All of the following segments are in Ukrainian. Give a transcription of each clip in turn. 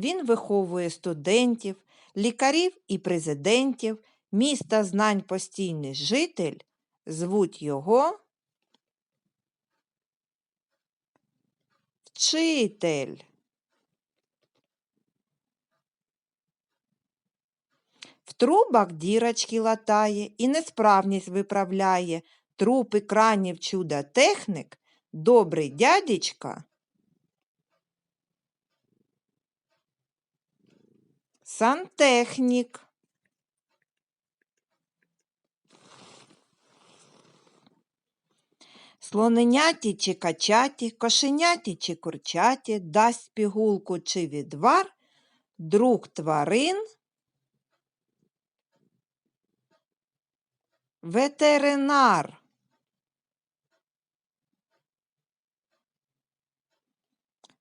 Він виховує студентів, лікарів і президентів, міста знань постійний житель. Звуть його вчитель. В трубах дірочки латає і несправність виправляє. Трупи кранів чудо технік, добрий дядечка. Сантехнік. Слоненяті чи качаті, кошеняті чи курчаті, дасть пігулку чи відвар, друг тварин, ветеринар.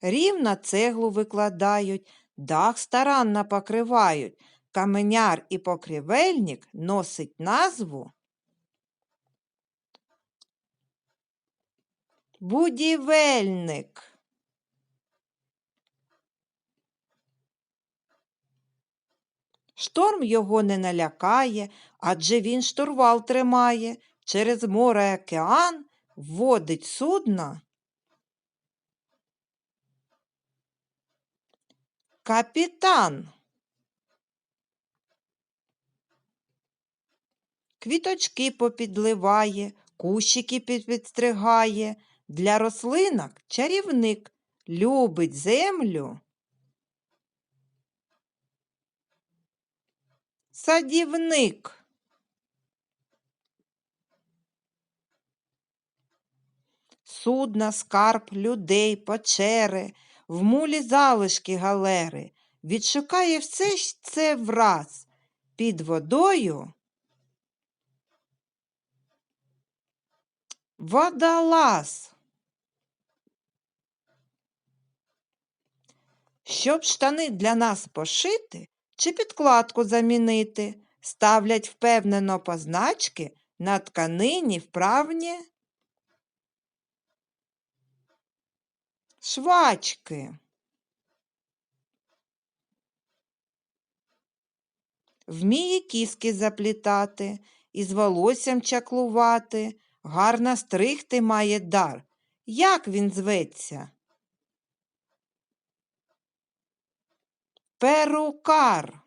Рівно цеглу викладають, дах старанно покривають. Каменяр і покрівельник носить назву будівельник. Шторм його не налякає, адже він штурвал тримає, через море океан вводить судно. Капітан. Квіточки попідливає, кущики підстригає, для рослинок чарівник любить землю. Садівник. Судна, скарб, людей, печери, в мулі залишки галери. Відшукає все це враз. Під водою водолаз. Щоб штани для нас пошити чи підкладку замінити, ставлять впевнено позначки на тканині вправні швачки. Вміє кіски заплітати, із волоссям чаклувати, гарно стригти має дар. Як він зветься? Перукар.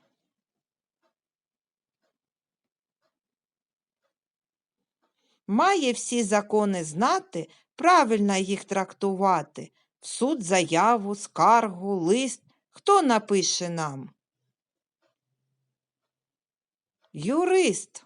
Має всі закони знати, правильно їх трактувати. В суд заяву, скаргу, лист. Хто напише нам? Юрист.